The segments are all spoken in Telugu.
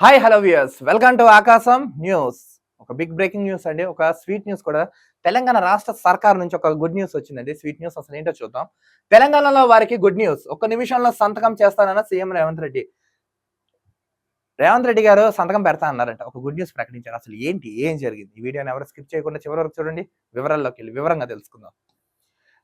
Hi hello viewers welcome to Aakasam news ఒక బిగ్ బ్రేకింగ్ న్యూస్ అండి. ఒక స్వీట్ న్యూస్ కూడా. తెలంగాణ రాష్ట్ర సర్కార్ నుంచి ఒక గుడ్ న్యూస్ వచ్చిందండి. స్వీట్ న్యూస్ అసలు ఏంటో చూద్దాం. తెలంగాణలో వారికి గుడ్ న్యూస్ ఒక్క నిమిషంలో సంతకం చేస్తానన్న సీఎం రేవంత్ రెడ్డి. రేవంత్ రెడ్డి గారు సంతకం పెడతా అన్నారంట. ఒక గుడ్ న్యూస్ ప్రకటించారు. అసలు ఏంటి? ఏం జరిగింది? ఈ వీడియోని ఎవరు స్కిప్ చేయకుండా చివరి వరకు చూడండి. వివరాల్లోకి వెళ్ళి వివరంగా తెలుసుకుందాం.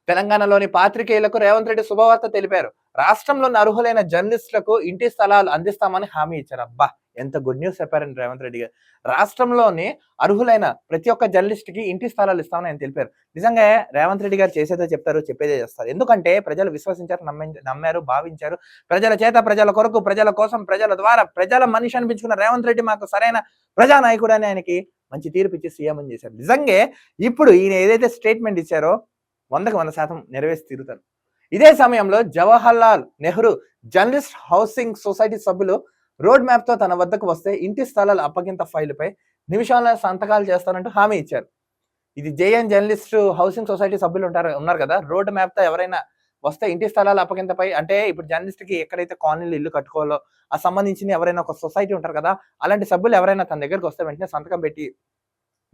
తెలంగాణలోని పాత్రికేయులకు రేవంత్ రెడ్డి శుభవార్త తెలిపారు. రాష్ట్రంలోని అర్హులైన జర్నలిస్టులకు ఇంటి స్థలాలు అందిస్తామని హామీ ఇచ్చారు. అబ్బా! ఎంత గుడ్ న్యూస్ చెప్పారండి రేవంత్ రెడ్డి గారు. రాష్ట్రంలోని అర్హులైన ప్రతి ఒక్క జర్నలిస్ట్కి ఇంటి స్థలాలు ఇస్తామని ఆయన తెలిపారు. నిజంగా రేవంత్ రెడ్డి గారు చేసేదే చెప్తారు చెప్పేదే చేస్తారు. ఎందుకంటే ప్రజలు విశ్వసించారు నమ్మి నమ్మారు భావించారు. ప్రజల చేత ప్రజల కొరకు ప్రజల కోసం ప్రజల ద్వారా ప్రజల మనిషి అనిపించుకున్న రేవంత్ రెడ్డి మాకు సరైన ప్రజానాయకుడు అని ఆయనకి మంచి తీర్పు ఇచ్చి సీఎం అని చేశారు. నిజంగా ఇప్పుడు ఈయన ఏదైతే స్టేట్మెంట్ ఇచ్చారో వందకు వంద శాతం నెరవేర్చి తీరుతారు. ఇదే సమయంలో Jawaharlal Nehru journalist housing society సభ్యులు రోడ్ మ్యాప్తో తన వద్దకు వస్తే ఇంటి స్థలాల అప్పగింత ఫైలుపై నిమిషాల్లో సంతకాలు చేస్తానంటూ హామీ ఇచ్చారు. ఇది జేఎన్ జర్నలిస్ట్ హౌసింగ్ సొసైటీ సభ్యులు ఉంటారు ఉన్నారు కదా? రోడ్ మ్యాప్తో ఎవరైనా వస్తే ఇంటి స్థలాల అప్పగింతపై అంటే ఇప్పుడు జర్నలిస్ట్కి ఎక్కడైతే కాలనీలు ఇల్లు కట్టుకోవాలో ఆ సంబంధించిన ఎవరైనా ఒక సొసైటీ ఉంటారు కదా? అలాంటి సభ్యులు ఎవరైనా తన దగ్గరకు వస్తే వెంటనే సంతకం పెట్టి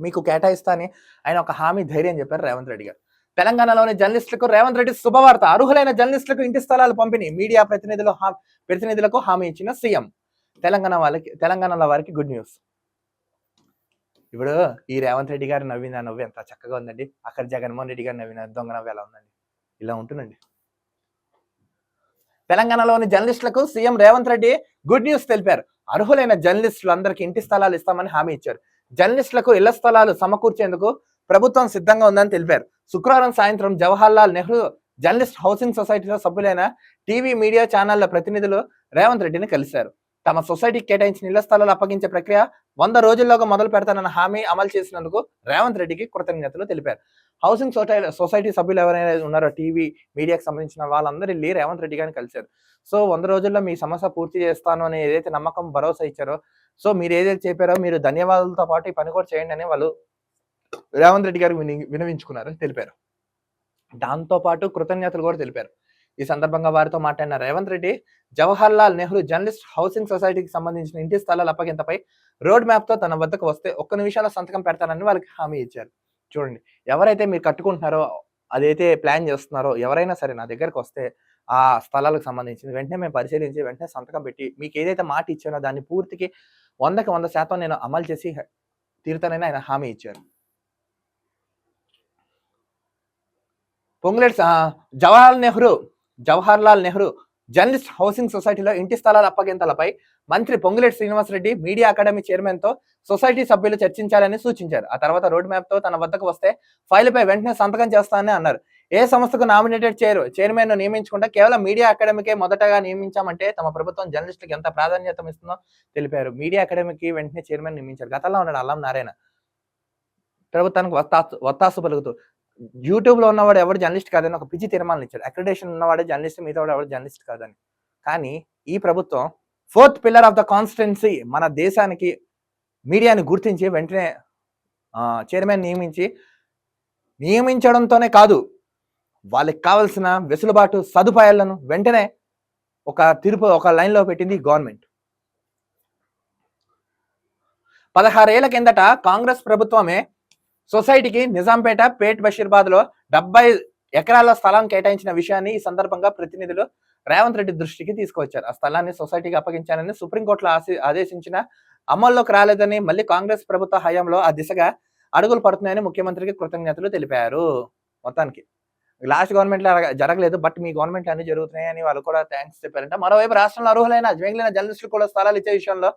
మీకు కేటాయిస్తా అని ఆయన ఒక హామీ ధైర్యం చెప్పారు రేవంత్ రెడ్డి గారు. తెలంగాణలోని జర్నలిస్టులకు రేవంత్ రెడ్డి శుభవార్త. అర్హులైన జర్నలిస్టులకు ఇంటి స్థలాలు పంపిణీ. మీడియా ప్రతినిధులు ప్రతినిధులకు హామీ ఇచ్చిన సీఎం. తెలంగాణ వాళ్ళకి తెలంగాణలో వారికి గుడ్ న్యూస్ ఇప్పుడు ఈ రేవంత్ రెడ్డి గారు నవ్విన నవ్వు? ఎంత చక్కగా ఉందండి. అక్కడ జగన్మోహన్ రెడ్డి గారు నవ్విన దొంగ నవ్వు ఎలా ఉందండి? ఇలా ఉంటుందండి. తెలంగాణలోని జర్నలిస్టులకు CM Revanth Reddy good news తెలిపారు. అర్హులైన జర్నలిస్టులు అందరికీ ఇంటి స్థలాలు ఇస్తామని హామీ ఇచ్చారు. జర్నలిస్టులకు ఇళ్ళ స్థలాలు సమకూర్చేందుకు ప్రభుత్వం సిద్ధంగా ఉందని తెలిపారు. శుక్రవారం సాయంత్రం జవహర్లాల్ నెహ్రూ జర్నలిస్ట్ హౌసింగ్ సొసైటీలో సభ్యులైన టీవీ మీడియా ఛానళ్ళ ప్రతినిధులు రేవంత్ రెడ్డిని కలిశారు. తమ సొసైటీకి కేటాయించిన ఇళ్ళ స్థలాలు అప్పగించే ప్రక్రియ వంద రోజుల్లోగా మొదలు పెడతానన్న హామీ అమలు చేసినందుకు రేవంత్ రెడ్డికి కృతజ్ఞతలు తెలిపారు. హౌసింగ్ సొసైటీ సొసైటీ సభ్యులు ఎవరైనా ఉన్నారో టీవీ మీడియాకి సంబంధించిన వాళ్ళందరూ వెళ్ళి రేవంత్ రెడ్డి గారిని కలిశారు. సో వంద రోజుల్లో మీ సమస్య పూర్తి చేస్తాను అని ఏదైతే నమ్మకం భరోసా ఇచ్చారో సో మీరు ఏదైతే చెప్పారో మీరు ధన్యవాదాలతో పాటు ఈ పని కూడా చేయండి అని వాళ్ళు రేవంత్ రెడ్డి గారు విని వినవించుకున్నారని తెలిపారు. దాంతో పాటు కృతజ్ఞతలు కూడా తెలిపారు. ఈ సందర్భంగా వారితో మాట్లాడిన రేవంత్ రెడ్డి జవహర్ లాల్ నెహ్రూ జర్నలిస్ట్ హౌసింగ్ సొసైటీకి సంబంధించిన ఇంటి స్థలాల అప్పగింతపై రోడ్ మ్యాప్తో తన వద్దకు వస్తే ఒక్క నిమిషాల సంతకం పెడతానని వాళ్ళకి హామీ ఇచ్చారు. చూడండి ఎవరైతే మీరు కట్టుకుంటున్నారో అదైతే ప్లాన్ చేస్తున్నారో ఎవరైనా సరే నా దగ్గరకు వస్తే ఆ స్థలాలకు సంబంధించి వెంటనే మేము పరిశీలించి వెంటనే సంతకం పెట్టి మీకు ఏదైతే మాట ఇచ్చానో దాన్ని పూర్తికి వందకి వంద శాతం నేను అమలు చేసి తీరుతానని ఆయన హామీ ఇచ్చారు. పొంగులేట్ జవహర్లాల్ నెహ్రూ జవహర్లాల్ నెహ్రూ జర్నలిస్ట్ హౌసింగ్ సొసైటీలో ఇంటి స్థలాల అప్పగింతలపై మంత్రి పొంగులేటి శ్రీనివాసరెడ్డి మీడియా అకాడమీ చైర్మన్తో సొసైటీ సభ్యులు చర్చించాలని సూచించారు. ఆ తర్వాత రోడ్ మ్యాప్తో తన వద్దకు వస్తే ఫైల్పై వెంటనే సంతకం చేస్తానని అన్నారు. ఏ సంస్థకు నామినేటెడ్ చేయరు చైర్మన్ను నియమించకుండా కేవలం మీడియా అకాడమీకే మొదటగా నియమించామంటే తమ ప్రభుత్వం జర్నలిస్టులకు ఎంత ప్రాధాన్యత ఇస్తుందో తెలిపారు. మీడియా అకాడమీకి వెంటనే చైర్మన్ నియమించారు. గతంలో ఉన్నాడు అల్లం నారాయణ. ప్రభుత్వానికి వత్తాసు వత్తాసు పలుకుతూ యూట్యూబ్లో ఉన్నవాడు ఎవరు జర్నలిస్ట్ కాదని ఒక పిచ్చి తీర్మానం ఇచ్చాడు. అక్రిడేషన్ ఉన్నవాడు జర్నలిస్ట్ మిగతా వాడు ఎవరు జర్నలిస్ట్ కాదని. కానీ ఈ ప్రభుత్వం fourth pillar of the constituency మన దేశానికి మీడియాని గుర్తించి వెంటనే చైర్మన్ నియమించి నియమించడంతోనే కాదు వాళ్ళకి కావలసిన వెసులుబాటు సదుపాయాలను వెంటనే ఒక తీర్పు ఒక లైన్లో పెట్టింది గవర్నమెంట్. పదహారేళ్ళ కిందట కాంగ్రెస్ ప్రభుత్వమే సొసైటీకి నిజాంపేట పేట్ బషీర్బాద్లో డెబ్బై ఎకరాల స్థలం కేటాయించిన విషయాన్ని ఈ సందర్భంగా ప్రతినిధులు రేవంత్ రెడ్డి దృష్టికి తీసుకొచ్చారు ఆ స్థలాన్ని సొసైటీకి అప్పగించాలని సుప్రీంకోర్టులో ఆశి ఆదేశించిన అమల్లోకి రాలేదని మళ్ళీ కాంగ్రెస్ ప్రభుత్వ హయాంలో ఆ దిశగా అడుగులు పడుతున్నాయని ముఖ్యమంత్రికి కృతజ్ఞతలు తెలిపారు. మొత్తానికి లాస్ట్ గవర్నమెంట్లో జరగలేదు. బట్ మీ గవర్నమెంట్ అన్ని జరుగుతున్నాయని వాళ్ళు కూడా థ్యాంక్స్ చెప్పారంట. మరోవైపు రాష్ట్రంలో అర్హులైన మిగిలిన జర్నలిస్టులు కూడా స్థలాలు ఇచ్చే విషయంలో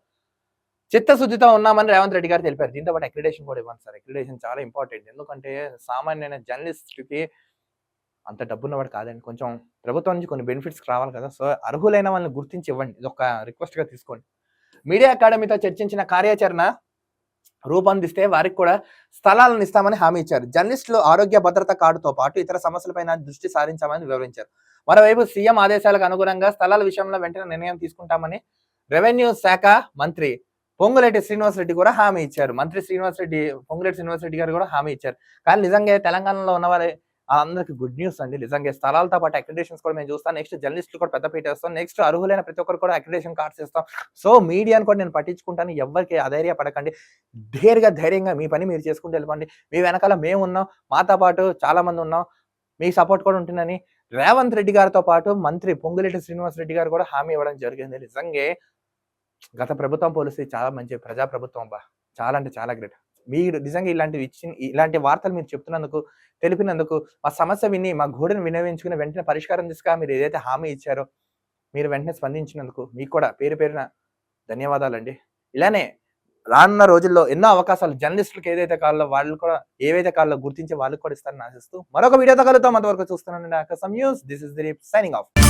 చిత్తశుద్ధితో ఉన్నామని రేవంత్ రెడ్డి గారు తెలిపారు. దీంతో పాటు అక్రిడేషన్ కూడా ఇవ్వండి సార్. అక్రిడేషన్ చాలా ఇంపార్టెంట్ ఎందుకంటే సామాన్యమైన జర్నలిస్ట్కి అంత డబ్బున్నవాడు కాదండి. కొంచెం ప్రభుత్వం నుంచి కొన్ని బెనిఫిట్స్ రావాలి కదా. సో అర్హులైన వాళ్ళని గుర్తించి ఇవ్వండి. ఇది ఒక రిక్వెస్ట్గా తీసుకోండి. మీడియా అకాడమీతో చర్చించిన కార్యాచరణ రూపొందిస్తే వారికి కూడా స్థలాలను ఇస్తామని హామీ ఇచ్చారు. జర్నలిస్టులు ఆరోగ్య భద్రత కార్డుతో పాటు ఇతర సమస్యలపైన దృష్టి సారించామని వివరించారు. మరోవైపు సీఎం ఆదేశాలకు అనుగుణంగా స్థలాల విషయంలో వెంటనే నిర్ణయం తీసుకుంటామని రెవెన్యూ శాఖ మంత్రి పొంగులేటి శ్రీనివాసరెడ్డి కూడా హామీ ఇచ్చారు. మంత్రి శ్రీనివాసరెడ్డి పొంగులేటి శ్రీనివాసరెడ్డి గారు కూడా హామీ ఇచ్చారు. కానీ నిజంగా తెలంగాణలో ఉన్న వారి అందరికి గుడ్ న్యూస్ అండి. నిజంగా స్థలాలతో పాటు అక్రిడేషన్స్ కూడా మేము చూస్తాం. నెక్స్ట్ జర్నలిస్టులు కూడా పెద్ద పీట వేస్తాం. నెక్స్ట్ అర్హులైన ప్రతి ఒక్కరు కూడా అక్రిడేషన్ కార్డ్స్ ఇస్తాం. సో మీడియాని కూడా నేను పట్టించుకుంటాను. ఎవరికి అధైర్య పడకండి ధైర్యంగా ధైర్యంగా మీ పని మీరు చేసుకుంటూ వెళ్ళిపోండి. మీ వెనకాల మేము ఉన్నాం. మాతో పాటు చాలా మంది ఉన్నాం. మీ సపోర్ట్ కూడా ఉంటుందని రేవంత్ రెడ్డి గారితో పాటు మంత్రి పొంగులేటి శ్రీనివాస్ రెడ్డి గారు కూడా హామీ ఇవ్వడం జరిగింది. నిజంగా గత ప్రభుత్వం పోలిస్తే చాలా మంచి ప్రజా ప్రభుత్వం బా. చాలా అంటే చాలా గ్రేట్. మీరు నిజంగా ఇలాంటివి ఇచ్చి ఇలాంటి వార్తలు మీరు చెప్తున్నందుకు తెలిపినందుకు మా సమస్య విని మా గోడను వినియోగించుకుని వెంటనే పరిష్కారం తీసుకుని మీరు ఏదైతే హామీ ఇచ్చారో మీరు వెంటనే స్పందించినందుకు మీకు కూడా పేరు పేరున ధన్యవాదాలండి. ఇలానే రానున్న రోజుల్లో ఎన్నో అవకాశాలు జర్నలిస్టులకు ఏదైతే కావాలో వాళ్ళు కూడా ఏవైతే కావాలో గుర్తించి వాళ్ళకి కూడా ఇస్తారని ఆశిస్తూ మరొక వీడియోతో కలుగుతాం అంతవరకు చూస్తున్నాను Aakasam news this is Dileep signing off.